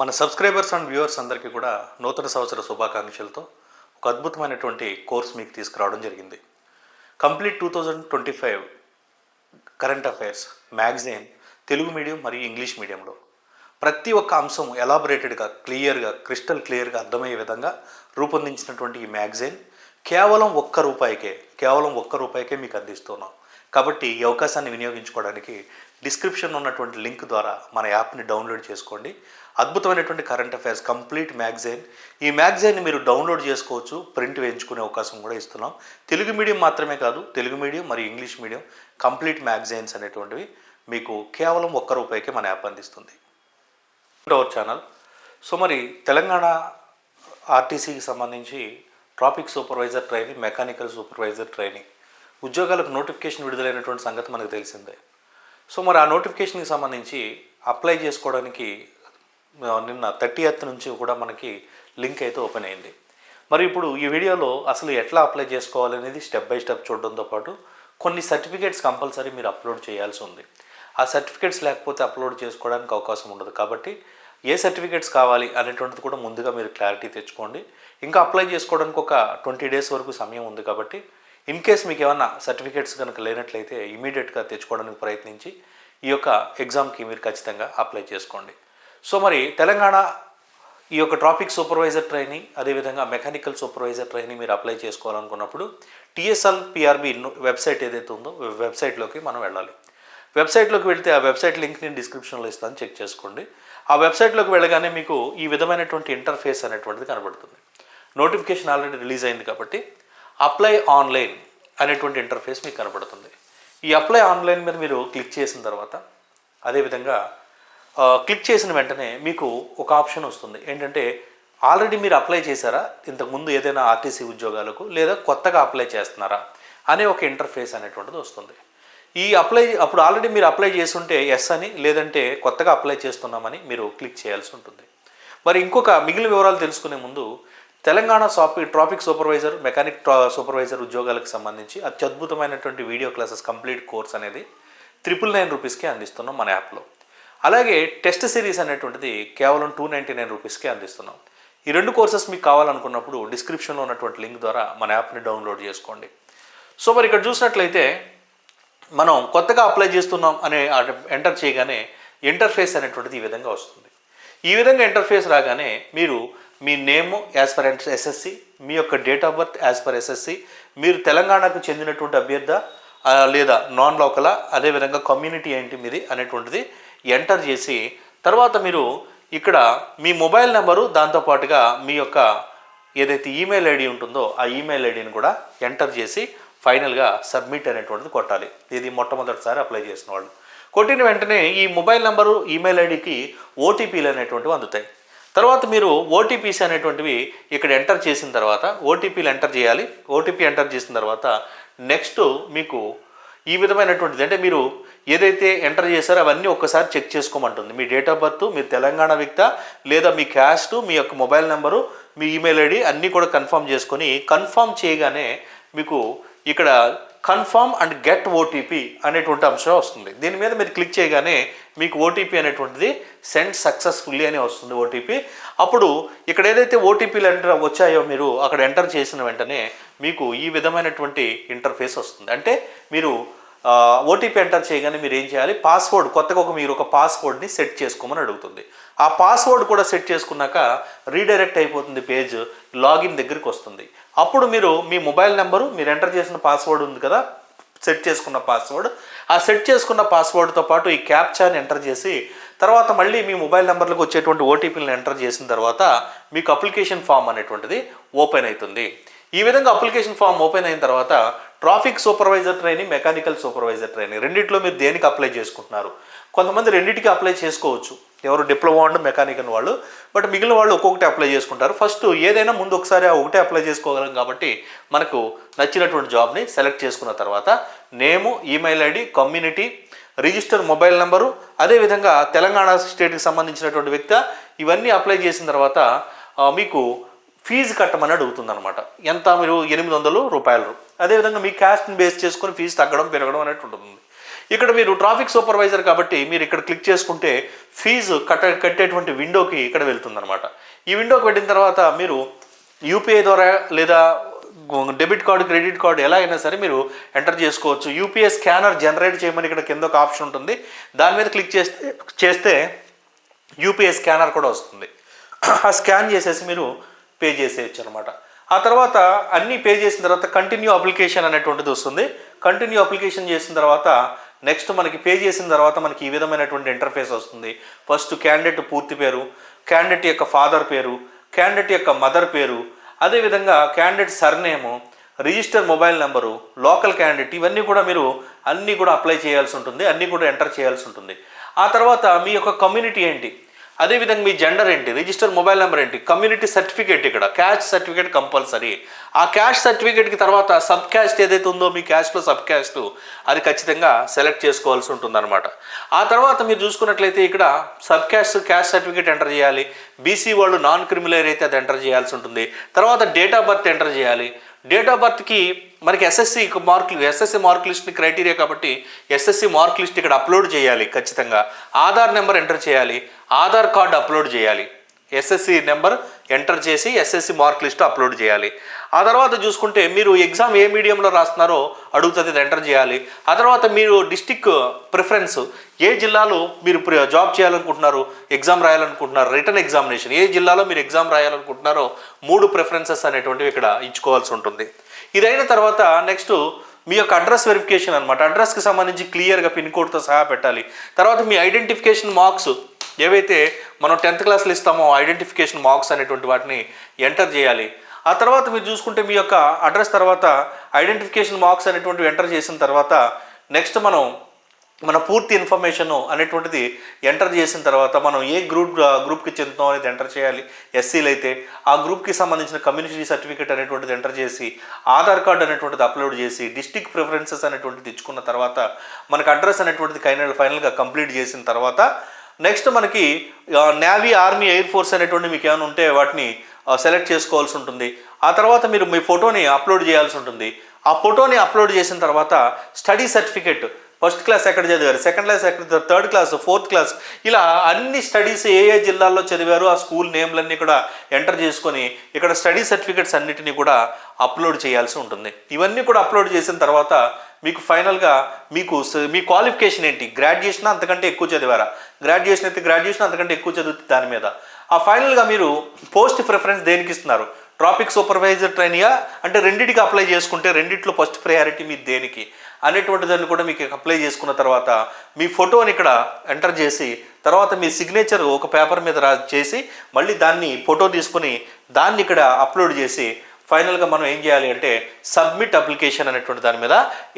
మన subscribers and viewers అందరికీ కూడా నూతన సంవత్సర శుభాకాంక్షలతో ఒక అద్భుతమైనటువంటి కోర్స్ మీకు తీసుకురావడం జరిగింది. Complete two thousand twenty five current affairs magazine Telugu medium మరియు ఇంగ్లీష్ మీడియంలో ప్రతి ఒక్క అంశం ఎలాబరేటెడ్గా క్లియర్గా క్రిస్టల్ క్లియర్గా అర్థమయ్యే విధంగా రూపొందించినటువంటి ఈ మ్యాగజైన్ కేవలం ఒక్క రూపాయికే కేవలం ఒక్క రూపాయికే మీకు అందిస్తున్నాం. కాబట్టి ఈ అవకాశాన్ని వినియోగించుకోవడానికి డిస్క్రిప్షన్ ఉన్నటువంటి లింక్ ద్వారా మన యాప్ని డౌన్లోడ్ చేసుకోండి. అద్భుతమైనటువంటి కరెంట్ అఫైర్స్ కంప్లీట్ మ్యాగజైన్ ఈ మ్యాగజైన్ మీరు డౌన్లోడ్ చేసుకోవచ్చు ప్రింట్ వేయించుకునే అవకాశం కూడా ఇస్తున్నాం. తెలుగు మీడియం మాత్రమే కాదు తెలుగు మీడియం మరియు ఇంగ్లీష్ మీడియం కంప్లీట్ మ్యాగజైన్స్ అనేటువంటివి మీకు కేవలం ఒక్క రూపాయికే మన యాప్ అందిస్తుంది. అవర్ ఛానల్ సో మరి తెలంగాణ ఆర్టీసీకి సంబంధించి traffic supervisor training mechanical supervisor training ఉద్యోగాలకు నోటిఫికేషన్ విడుదలైనటువంటి సంగతి మనకు తెలిసిందే. సో మరి ఆ నోటిఫికేషన్కి సంబంధించి అప్లై చేసుకోవడానికి నిన్న థర్టీ ఎత్ నుంచి కూడా మనకి లింక్ అయితే ఓపెన్ అయింది. మరి ఇప్పుడు ఈ వీడియోలో అసలు ఎట్లా అప్లై చేసుకోవాలనేది స్టెప్ బై స్టెప్ చూడడంతో పాటు కొన్ని సర్టిఫికేట్స్ కంపల్సరీ మీరు అప్లోడ్ చేయాల్సి ఉంది. ఆ సర్టిఫికేట్స్ లేకపోతే అప్లోడ్ చేసుకోవడానికి అవకాశం ఉండదు. కాబట్టి ఏ సర్టిఫికేట్స్ కావాలి అనేటువంటిది కూడా ముందుగా మీరు క్లారిటీ తెచ్చుకోండి. ఇంకా అప్లై చేసుకోవడానికి ఒక ట్వంటీ డేస్ వరకు సమయం ఉంది కాబట్టి ఇన్ కేస్ మీకు ఏమన్నా సర్టిఫికేట్స్ కనుక లేనట్లయితే ఇమీడియట్గా తెచ్చుకోవడానికి ప్రయత్నించి ఈ యొక్క ఎగ్జామ్కి మీరు ఖచ్చితంగా అప్లై చేసుకోండి. సో మరి తెలంగాణ ఈ యొక్క ట్రాఫిక్ సూపర్వైజర్ ట్రైనింగ్ అదేవిధంగా మెకానికల్ సూపర్వైజర్ ట్రైనింగ్ మీరు అప్లై చేసుకోవాలనుకున్నప్పుడు టీఎస్ఎల్ పిఆర్బి వెబ్సైట్ ఏదైతే ఉందో వెబ్సైట్లోకి మనం వెళ్ళాలి. వెబ్సైట్లోకి వెళ్తే ఆ వెబ్సైట్ లింక్ నేను డిస్క్రిప్షన్లో ఇస్తాను చెక్ చేసుకోండి. ఆ వెబ్సైట్లోకి వెళ్ళగానే మీకు ఈ విధమైనటువంటి ఇంటర్ఫేస్ అనేటువంటిది కనబడుతుంది. నోటిఫికేషన్ ఆల్రెడీ రిలీజ్ అయింది కాబట్టి అప్లై ఆన్లైన్ అనేటువంటి ఇంటర్ఫేస్ మీకు కనబడుతుంది. ఈ అప్లై ఆన్లైన్ మీద మీరు క్లిక్ చేసిన తర్వాత అదేవిధంగా క్లిక్ చేసిన వెంటనే మీకు ఒక ఆప్షన్ వస్తుంది. ఏంటంటే ఆల్రెడీ మీరు అప్లై చేశారా? ఇంతకుముందు ఏదైనా ఆర్టీసీ ఉద్యోగాలకు లేదా కొత్తగా అప్లై చేస్తున్నారా? అనే ఒక ఇంటర్ఫేస్ అనేటువంటిది వస్తుంది. ఈ అప్లై అప్పుడు ఆల్రెడీ మీరు అప్లై చేస్తుంటే ఎస్ అని లేదంటే కొత్తగా అప్లై చేస్తున్నామని మీరు క్లిక్ చేయాల్సి ఉంటుంది. మరి ఇంకొక మిగిలిన వివరాలు తెలుసుకునే ముందు తెలంగాణ సాఫ్ ట్రాఫిక్ సూపర్వైజర్ మెకానిక్ ట్రా సూపర్వైజర్ ఉద్యోగాలకు సంబంధించి అత్యద్భుతమైనటువంటి వీడియో క్లాసెస్ కంప్లీట్ కోర్స్ అనేది త్రిపుల్ నైన్ రూపీస్కి అందిస్తున్నాం మన యాప్లో. అలాగే టెస్ట్ సిరీస్ అనేటువంటిది కేవలం టూ నైంటీ నైన్ రూపీస్కే అందిస్తున్నాం. ఈ రెండు కోర్సెస్ మీకు కావాలనుకున్నప్పుడు డిస్క్రిప్షన్లో ఉన్నటువంటి లింక్ ద్వారా మన యాప్ని డౌన్లోడ్ చేసుకోండి. సో మరి ఇక్కడ చూసినట్లయితే మనం కొత్తగా అప్లై చేస్తున్నాం అనే ఎంటర్ చేయగానే ఇంటర్ఫేస్ అనేటువంటిది ఈ విధంగా వస్తుంది. ఈ విధంగా ఇంటర్ఫేస్ రాగానే మీరు మీ నేమ్ యాజ్ పర్ ఎస్ఎస్సి మీ యొక్క date of birth as per SSC మీరు తెలంగాణకు చెందినటువంటి అభ్యర్థ లేదా నాన్ లోకలా అదేవిధంగా కమ్యూనిటీ ఏంటి మీది అనేటువంటిది ఎంటర్ చేసి తర్వాత మీరు ఇక్కడ మీ మొబైల్ నెంబరు దాంతోపాటుగా మీ యొక్క ఏదైతే ఈమెయిల్ ఐడి ఉంటుందో ఆ ఈమెయిల్ ఐడిని కూడా ఎంటర్ చేసి ఫైనల్గా సబ్మిట్ అనేటువంటిది కొట్టాలి. ఇది మొట్టమొదటిసారి అప్లై చేసిన వాళ్ళు. కొట్టిన వెంటనే ఈ మొబైల్ నెంబరు ఈమెయిల్ ఐడికి ఓటీపీలు అనేటువంటివి అందుతాయి. తర్వాత మీరు ఓటీపీస్ అనేటువంటివి ఇక్కడ ఎంటర్ చేసిన తర్వాత ఓటీపీలు ఎంటర్ చేయాలి. ఓటీపీ ఎంటర్ చేసిన తర్వాత నెక్స్ట్ మీకు ఈ విధమైనటువంటిది అంటే మీరు ఏదైతే ఎంటర్ చేశారో అవన్నీ ఒక్కసారి చెక్ చేసుకోమంటుంది. మీ డేట్ ఆఫ్ బర్త్ మీ తెలంగాణ వ్యక్త లేదా మీ క్యాస్ట్ మీ యొక్క మొబైల్ నెంబరు మీ ఈమెయిల్ ఐడి అన్నీ కూడా కన్ఫర్మ్ చేసుకొని కన్ఫర్మ్ చేయగానే మీకు ఇక్కడ కన్ఫర్మ్ అండ్ గెట్ ఓటీపీ అనేటువంటి అంశం వస్తుంది. దీని మీద మీరు క్లిక్ చేయగానే మీకు ఓటీపీ అనేటువంటిది సెండ్ సక్సెస్ఫుల్లీ అని వస్తుంది ఓటీపీ అప్పుడు ఇక్కడ ఏదైతే ఓటీపీలు ఎంటర్ వచ్చాయో మీరు అక్కడ ఎంటర్ చేసిన వెంటనే మీకు ఈ విధమైనటువంటి ఇంటర్ఫేస్ వస్తుంది. అంటే మీరు ఓటీపీ ఎంటర్ చేయగానే మీరు ఏం చేయాలి? పాస్వర్డ్ కొత్తగా ఒక మీరు ఒక పాస్వర్డ్ని సెట్ చేసుకోమని అడుగుతుంది. ఆ పాస్వర్డ్ కూడా సెట్ చేసుకున్నాక రీడైరెక్ట్ అయిపోతుంది పేజ్ లాగిన్ దగ్గరికి వస్తుంది. అప్పుడు మీరు మీ మొబైల్ నెంబరు మీరు ఎంటర్ చేసిన పాస్వర్డ్ ఉంది కదా సెట్ చేసుకున్న పాస్వర్డ్. ఆ సెట్ చేసుకున్న పాస్వర్డ్తో పాటు ఈ క్యాప్చాని ఎంటర్ చేసి తర్వాత మళ్ళీ మీ మొబైల్ నెంబర్లకు వచ్చేటువంటి ఓటీపీలను ఎంటర్ చేసిన తర్వాత మీకు అప్లికేషన్ ఫామ్ అనేటువంటిది ఓపెన్ అవుతుంది. ఈ విధంగా అప్లికేషన్ ఫామ్ ఓపెన్ అయిన తర్వాత traffic supervisor training mechanical supervisor training రెండిట్లో మీరు దేనికి అప్లై చేసుకుంటున్నారు? కొంతమంది రెండింటికి అప్లై చేసుకోవచ్చు. ఎవరు డిప్లొమా అండ్ మెకానికల్ వాళ్ళు బట్ మిగిలిన వాళ్ళు ఒక్కొక్కటి అప్లై చేసుకుంటారు. ఫస్ట్ ఏదైనా ముందు ఒకసారి ఆ ఒకటే అప్లై చేసుకోగలం కాబట్టి మనకు నచ్చినటువంటి జాబ్ని సెలెక్ట్ చేసుకున్న తర్వాత name email ID community register mobile number అదేవిధంగా తెలంగాణ స్టేట్కి సంబంధించినటువంటి వ్యక్తి ఇవన్నీ అప్లై చేసిన తర్వాత మీకు ఫీజు కట్టమని అడుగుతుంది అనమాట ఎంత మీరు ఎనిమిది వందలు రూపాయలు. అదేవిధంగా మీ క్యాస్ట్ని బేస్ చేసుకొని ఫీజు తగ్గడం పెరగడం అనేది ఉంటుంది. ఇక్కడ మీరు ట్రాఫిక్ సూపర్వైజర్ కాబట్టి మీరు ఇక్కడ క్లిక్ చేసుకుంటే ఫీజు కట్ట కట్టేటువంటి విండోకి ఇక్కడ వెళ్తుందనమాట ఈ విండోకి వెళ్ళిన తర్వాత మీరు యూపీఐ ద్వారా లేదా డెబిట్ కార్డు క్రెడిట్ కార్డు ఎలా అయినా సరే మీరు ఎంటర్ చేసుకోవచ్చు. యూపీఐ స్కానర్ జనరేట్ చేయమని ఇక్కడ కింద ఒక ఆప్షన్ ఉంటుంది. దాని మీద క్లిక్ చేస్తే చేస్తే యూపీఐ స్కానర్ కూడా వస్తుంది. ఆ స్కాన్ చేసేసి మీరు పే చేసేయచ్చు అనమాట ఆ తర్వాత అన్నీ పే చేసిన తర్వాత కంటిన్యూ అప్లికేషన్ అనేటువంటిది వస్తుంది. కంటిన్యూ అప్లికేషన్ చేసిన తర్వాత నెక్స్ట్ మనకి పే చేసిన తర్వాత మనకి ఈ విధమైనటువంటి ఇంటర్ఫేస్ వస్తుంది. ఫస్ట్ క్యాండిడేట్ పూర్తి పేరు క్యాండిడేట్ యొక్క ఫాదర్ పేరు క్యాండిడేట్ యొక్క మదర్ పేరు అదేవిధంగా candidate surname register mobile number local candidate ఇవన్నీ కూడా మీరు అన్నీ కూడా అప్లై చేయాల్సి ఉంటుంది అన్నీ కూడా ఎంటర్ చేయాల్సి ఉంటుంది. ఆ తర్వాత మీ యొక్క కమ్యూనిటీ ఏంటి? అదేవిధంగా మీ జెండర్ ఏంటి? రిజిస్టర్ మొబైల్ నెంబర్ ఏంటి? కమ్యూనిటీ సర్టిఫికేట్ ఇక్కడ. Caste certificate compulsory. ఆ క్యాష్ సర్టిఫికేట్కి తర్వాత సబ్ క్యాస్ట్ ఏదైతే ఉందో మీ క్యాస్ట్లో సబ్ క్యాస్ట్ అది ఖచ్చితంగా సెలెక్ట్ చేసుకోవాల్సి ఉంటుందన్నమాట. ఆ తర్వాత మీరు చూసుకున్నట్లయితే ఇక్కడ sub caste caste certificate enter చేయాలి. బీసీ వాళ్ళు నాన్ క్రిమినల్ అయితే అది ఎంటర్ చేయాల్సి ఉంటుంది. తర్వాత డేట్ ఆఫ్ బర్త్ ఎంటర్ చేయాలి. డేట్ ఆఫ్ బర్త్కి మనకి ఎస్ఎస్సి మార్కులు ఎస్ఎస్సి మార్క్ లిస్ట్ని క్రైటీరియా కాబట్టి ఎస్ఎస్సి మార్క్ లిస్ట్ ఇక్కడ అప్లోడ్ చేయాలి ఖచ్చితంగా. ఆధార్ నెంబర్ ఎంటర్ చేయాలి. ఆధార్ కార్డు అప్లోడ్ చేయాలి. ఎస్ఎస్సి నెంబర్ ఎంటర్ చేసి ఎస్ఎస్సి మార్క్ లిస్ట్ అప్లోడ్ చేయాలి. ఆ తర్వాత చూసుకుంటే మీరు ఎగ్జామ్ ఏ మీడియంలో రాస్తున్నారో అడుగుతుంది అది ఎంటర్ చేయాలి. ఆ తర్వాత మీరు డిస్టిక్ ప్రిఫరెన్స్ ఏ జిల్లాలో మీరు జాబ్ చేయాలనుకుంటున్నారు ఎగ్జామ్ రాయాలనుకుంటున్నారు రిటర్న్ ఎగ్జామినేషన్ ఏ జిల్లాలో మీరు ఎగ్జామ్ రాయాలనుకుంటున్నారో మూడు ప్రిఫరెన్సెస్ అనేటువంటివి ఇక్కడ ఇచ్చుకోవాల్సి ఉంటుంది. ఇదైన తర్వాత నెక్స్ట్ మీ యొక్క అడ్రస్ వెరిఫికేషన్ అనమాట అడ్రస్కి సంబంధించి క్లియర్గా పిన్ కోడ్తో సహా పెట్టాలి. తర్వాత మీ ఐడెంటిఫికేషన్ మార్క్స్ ఏవైతే మనం టెన్త్ క్లాస్లో ఇస్తామో ఐడెంటిఫికేషన్ మార్క్స్ అనేటువంటి వాటిని ఎంటర్ చేయాలి. ఆ తర్వాత మీరు చూసుకుంటే మీ యొక్క అడ్రస్ తర్వాత ఐడెంటిఫికేషన్ మార్క్స్ అనేటువంటివి ఎంటర్ చేసిన తర్వాత నెక్స్ట్ మనం మన పూర్తి ఇన్ఫర్మేషన్ అనేటువంటిది ఎంటర్ చేసిన తర్వాత మనం ఏ గ్రూప్ గ్రూప్కి చెందుతాం అనేది ఎంటర్ చేయాలి. ఎస్సీలు అయితే ఆ గ్రూప్కి సంబంధించిన కమ్యూనిటీ సర్టిఫికేట్ అనేటువంటిది ఎంటర్ చేసి ఆధార్ కార్డు అనేటువంటిది అప్లోడ్ చేసి డిస్టిక్ ప్రిఫరెన్సెస్ అనేటువంటిది ఇచ్చుకున్న తర్వాత మనకు అడ్రస్ అనేటువంటిది ఫైనల్ ఫైనల్గా కంప్లీట్ చేసిన తర్వాత నెక్స్ట్ మనకి నేవీ ఆర్మీ ఎయిర్ ఫోర్స్ అనేటువంటి మీకు ఏమైనా ఉంటే వాటిని సెలెక్ట్ చేసుకోవాల్సి ఉంటుంది. ఆ తర్వాత మీరు మీ ఫోటోని అప్లోడ్ చేయాల్సి ఉంటుంది. ఆ ఫోటోని అప్లోడ్ చేసిన తర్వాత స్టడీ సర్టిఫికేట్ ఫస్ట్ క్లాస్ ఎక్కడ చదివారు? సెకండ్ క్లాస్ ఎక్కడ థర్డ్ క్లాస్ ఫోర్త్ క్లాస్ ఇలా అన్ని స్టడీస్ ఏ ఏ జిల్లాల్లో చదివారు? ఆ స్కూల్ నేమ్లన్నీ కూడా ఎంటర్ చేసుకొని ఇక్కడ స్టడీ సర్టిఫికేట్స్ అన్నిటినీ కూడా అప్లోడ్ చేయాల్సి ఉంటుంది. ఇవన్నీ కూడా అప్లోడ్ చేసిన తర్వాత మీకు ఫైనల్గా మీకు మీ క్వాలిఫికేషన్ ఏంటి? గ్రాడ్యుయేషన్ అంతకంటే ఎక్కువ చదివారా? గ్రాడ్యుయేషన్ అయితే గ్రాడ్యుయేషన్ అంతకంటే ఎక్కువ చదివితే దాని మీద. ఆ ఫైనల్గా మీరు పోస్ట్ ప్రిఫరెన్స్ దేనికి ఇస్తున్నారు? ట్రాఫిక్ సూపర్వైజర్ ట్రైనియా? అంటే రెండింటికి అప్లై చేసుకుంటే రెండిట్లో ఫస్ట్ ప్రయారిటీ మీ దేనికి? అనేటువంటి దాన్ని కూడా మీకు అప్లై చేసుకున్న తర్వాత మీ ఫోటోని ఇక్కడ ఎంటర్ చేసి తర్వాత మీ సిగ్నేచర్ ఒక పేపర్ మీద రా చేసి మళ్ళీ దాన్ని ఫోటో తీసుకుని దాన్ని ఇక్కడ అప్లోడ్ చేసి ఫైనల్గా మనం ఏం చేయాలి అంటే సబ్మిట్ అప్లికేషన్ అనేటువంటి దాని మీద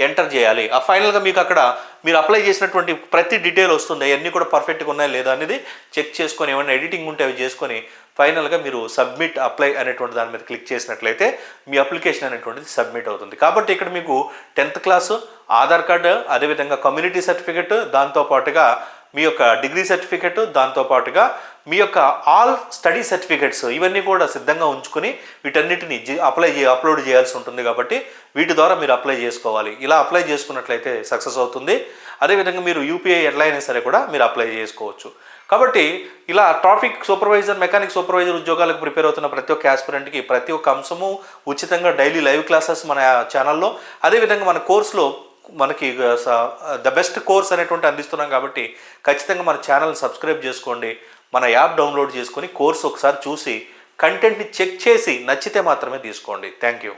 ఎంటర్ చేయాలి. ఆ ఫైనల్గా మీకు అక్కడ మీరు అప్లై చేసినటువంటి ప్రతి డీటెయిల్ వస్తుంది. అవన్నీ కూడా పర్ఫెక్ట్గా ఉన్నాయా లేదా అనేది చెక్ చేసుకొని ఏమైనా ఎడిటింగ్ ఉంటే అవి చేసుకొని ఫైనల్గా మీరు సబ్మిట్ అప్లై అనేటువంటి దాని మీద క్లిక్ చేసినట్లయితే మీ అప్లికేషన్ అనేటువంటిది సబ్మిట్ అవుతుంది. కాబట్టి ఇక్కడ మీకు టెన్త్ క్లాసు ఆధార్ కార్డు అదేవిధంగా కమ్యూనిటీ సర్టిఫికెట్ దాంతోపాటుగా మీ యొక్క డిగ్రీ సర్టిఫికెట్ దాంతోపాటుగా మీ యొక్క ఆల్ స్టడీ సర్టిఫికెట్స్ ఇవన్నీ కూడా సిద్ధంగా ఉంచుకొని వీటన్నిటిని అప్లై చే అప్లోడ్ చేయాల్సి ఉంటుంది కాబట్టి వీటి ద్వారా మీరు అప్లై చేసుకోవాలి. ఇలా అప్లై చేసుకున్నట్లయితే సక్సెస్ అవుతుంది. అదేవిధంగా మీరు యూపీఐ ఎట్లా అయినా సరే కూడా మీరు అప్లై చేసుకోవచ్చు. కాబట్టి ఇలా ట్రాఫిక్ సూపర్వైజర్ మెకానిక్ సూపర్వైజర్ ఉద్యోగాలకు ప్రిపేర్ అవుతున్న ప్రతి ఒక్క ఆస్పిరెంట్కి ప్రతి ఒక్క అంశము ఉచితంగా డైలీ లైవ్ క్లాసెస్ మన ఛానల్లో అదేవిధంగా మన కోర్సులో మనకి ద బెస్ట్ కోర్స్ అనేటువంటి అందిస్తున్నాం కాబట్టి ఖచ్చితంగా మన ఛానల్ సబ్స్క్రైబ్ చేసుకోండి. మన యాప్ డౌన్లోడ్ చేసుకుని కోర్స్ ఒకసారి చూసి కంటెంట్ని చెక్ చేసి నచ్చితే మాత్రమే తీసుకోండి. Thank you